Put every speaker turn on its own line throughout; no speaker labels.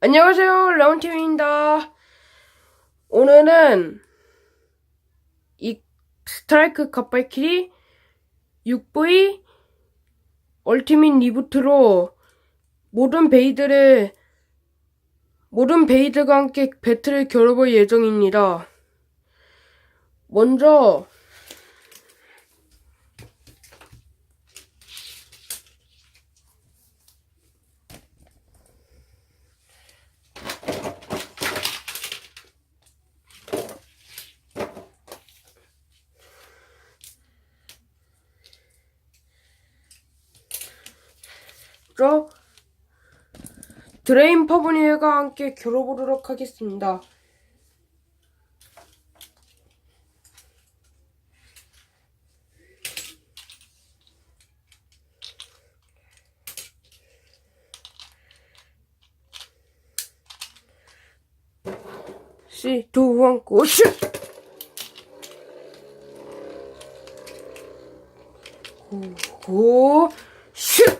안녕하세요, 라운팀입니다. 오늘은 이 스트라이크 갓발키리 6V 얼티밋 리부트로 모든 베이드를 모든 베이드가 함께 배틀을 겨뤄볼 예정입니다. 먼저 저 드레인 퍼브니엘과 함께 겨뤄보도록 하겠습니다. C, 2, 1, go, 슛! 고, 고, 슛!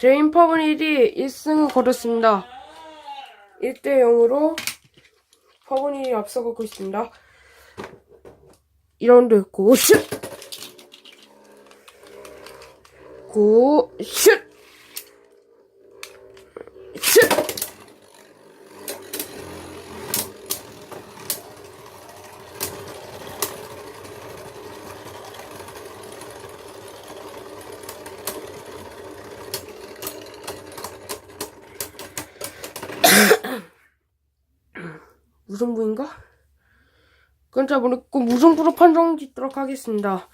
제인 퍼브닐이 1승을 거뒀습니다. 1대 0으로 퍼브닐이 앞서가고 있습니다. 2라운드 고 슛! 고슛! 슛! 무승부인가? 그건 잘 모르겠고 무승부로 판정 짓도록 하겠습니다.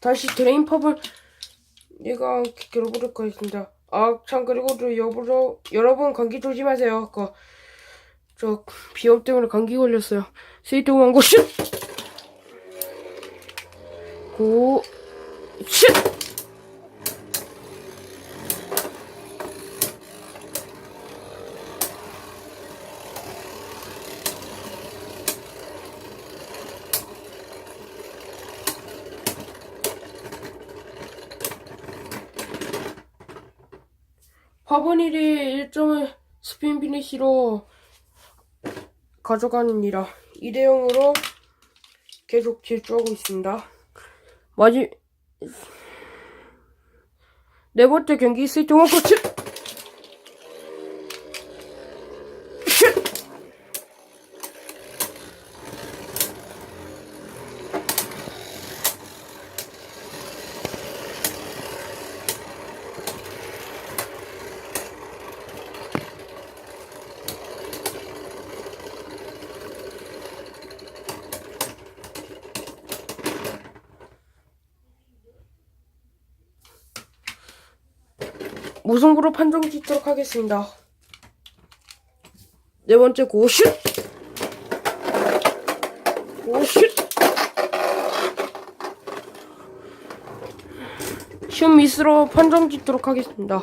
다시 드레인 펍을 얘가 겨뤄보도록 하겠습니다. 아, 참 그리고 또 여보로, 여러분 감기 조심하세요. 아까 저 비염 때문에 감기 걸렸어요. 스위트 왕고 슛! 고 슛! 화분일이 1점을 스피인 피니시로 가져가는 일라 2대 0으로 계속 질주하고 있습니다. 마지 네 번째 경기 스위트 원코치 무승부로 판정 짓도록 하겠습니다. 네 번째 고슛! 고슛! 슛 미스로 판정 짓도록 하겠습니다.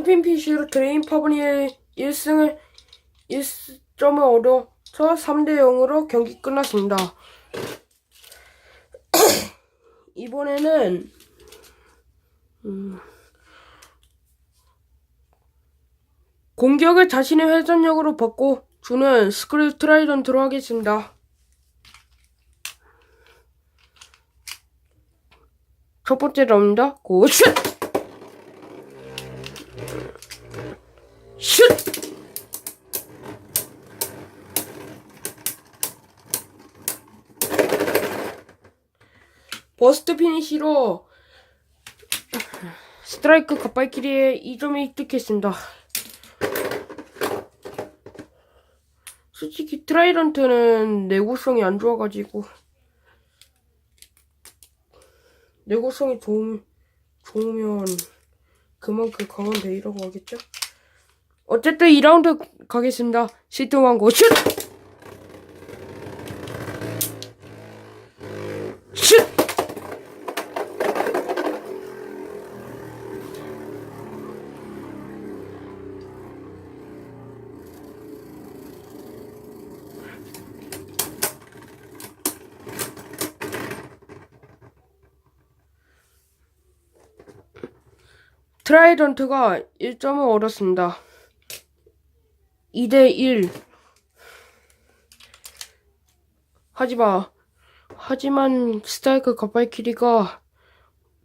스핀 피쉬로 드레인 퍼브니의 1승을 1점을 얻어서 3대 0으로 경기 끝났습니다. 이번에는 음, 공격을 자신의 회전력으로 받고 주는 스크류 트라이던트로 하겠습니다. 첫 번째 라운드입니다. 고 슛! 슛! 버스트 피니시로 스트라이크 가빨끼리에 2점이 획득했습니다. 솔직히 트라이런트는 내구성이 안 좋아가지고 내구성이 좋음, 좋으면 그만큼 강한 베이라고 하겠죠? 어쨌든 2라운드 가겠습니다. 시트 왕고 슛! 슛! 트라이던트가 1점을 얻었습니다. 2대1. 하지마. 하지만 스타이크 가발키리가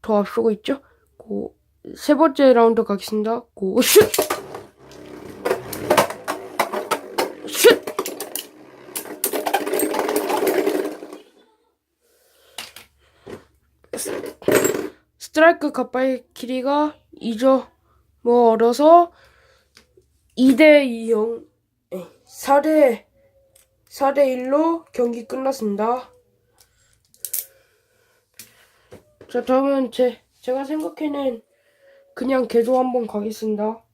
더 앞서고 있죠? 고, 세 번째 라운드 가겠습니다. 고, 슛! 슛! 스트라이크 가발키리가 2점 뭐 얻어서 2대 0, 4대 4대 1로 경기 끝났습니다. 자, 다음은 제 제가 생각해낸 그냥 개조 한번 가겠습니다.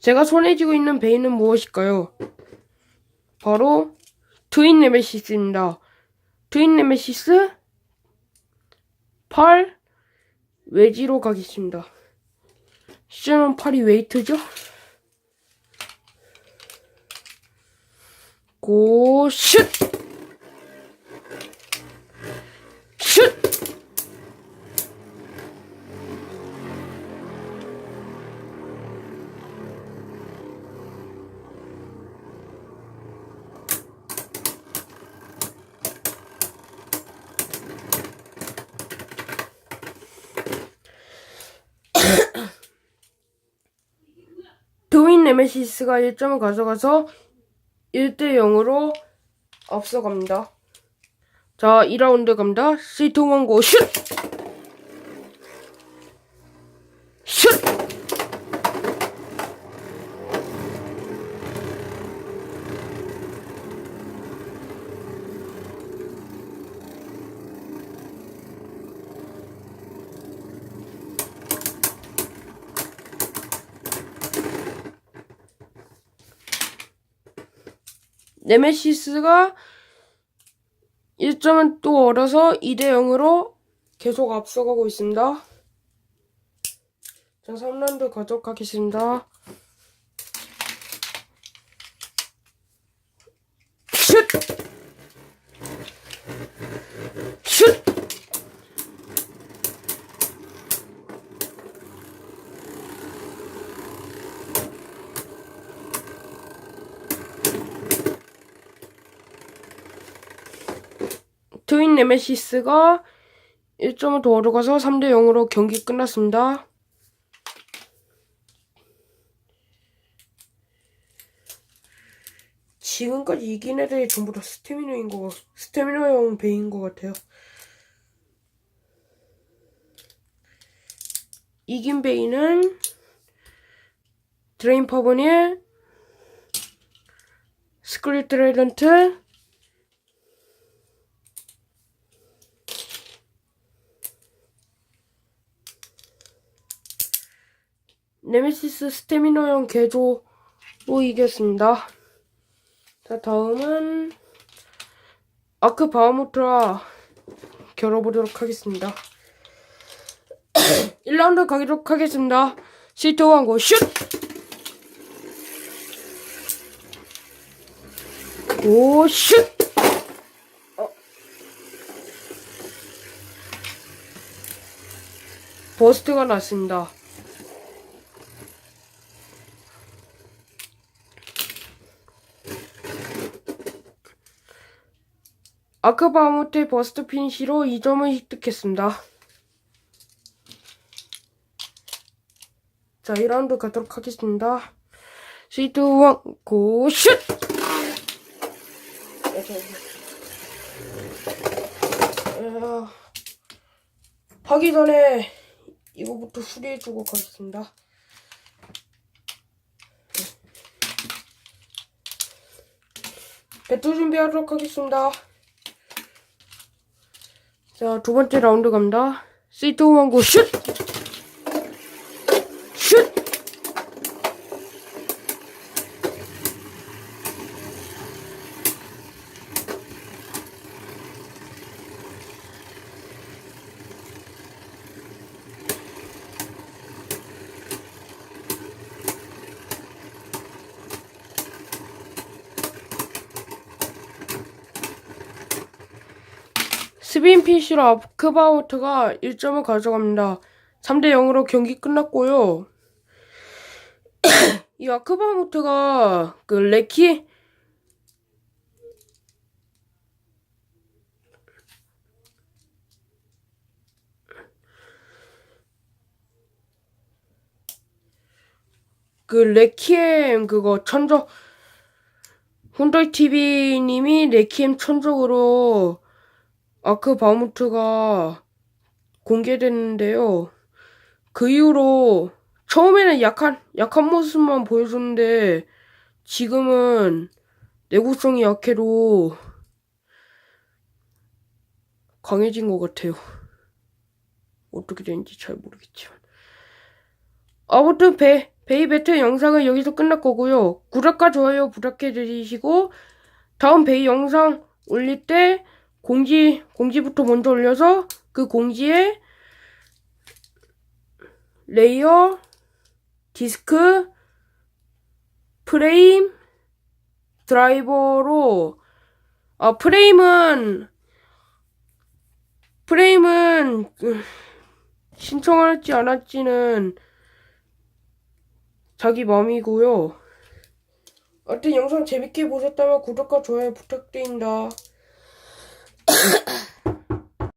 제가 손에 쥐고 있는 베인은 무엇일까요? 바로 트윈 네메시스입니다. 트윈 네메시스 8 외지로 가겠습니다. 시즌은 8이 웨이트죠? 고 슛! 슛! 네메시스가 1점을 가져가서 1대 0으로 앞서갑니다. 자, 2라운드 갑니다. 시트 원고 슛! 슛! 네메시스가 1점은 또 얻어서 2대 0으로 계속 앞서가고 있습니다. 자, 3라운드 가져가겠습니다. 슛! 네메시스가 1점을 더 얻어가서 3대 0으로 경기 끝났습니다. 지금까지 이긴 애들이 전부 다 스태미너인 거, 스태미너형 배인 것 같아요. 이긴 베이는 드레인 퍼버닐, 스크립 드레이던트, 네메시스 스태미너형 개조로 이겼습니다. 자, 다음은 아크 바하무트라 겨뤄보도록 하겠습니다. 1라운드 가도록 하겠습니다. 시트 왕고 슛! 오, 슛! 어. 버스트가 났습니다. 아크바모테 버스트 피니시로 2점을 획득했습니다. 자, 1라운드 가도록 하겠습니다. 시트 왕, 고, 슛! 어, 하기 전에 이거부터 수리해주고 가겠습니다. 배트 준비하도록 하겠습니다. 자, 두 번째 라운드 갑니다. 시트 왕고 슛! 슛! 스빈 피시로 아크바우트가 1점을 가져갑니다. 3대 0으로 경기 끝났고요. 이 아크바우트가 그 레키 그 레키엠 그거 천적 혼돌 TV님이 레키엠 천적으로 아크 바무트가 공개됐는데요. 그 이후로 처음에는 약한 약한 모습만 보여줬는데 지금은 내구성이 약해도 강해진 것 같아요. 어떻게 되는지 잘 모르겠지만. 아무튼 배, 베이베트 영상은 여기서 끝날 거고요. 구독과 좋아요 부탁해 드리시고 다음 베이 영상 올릴 때 공지, 공지부터 먼저 올려서 그 공지에 레이어, 디스크, 프레임, 드라이버로, 아, 프레임은, 프레임은, 음, 신청할지 안 할지는 자기 마음이고요. 하여튼 영상 재밌게 보셨다면 구독과 좋아요 부탁드립니다.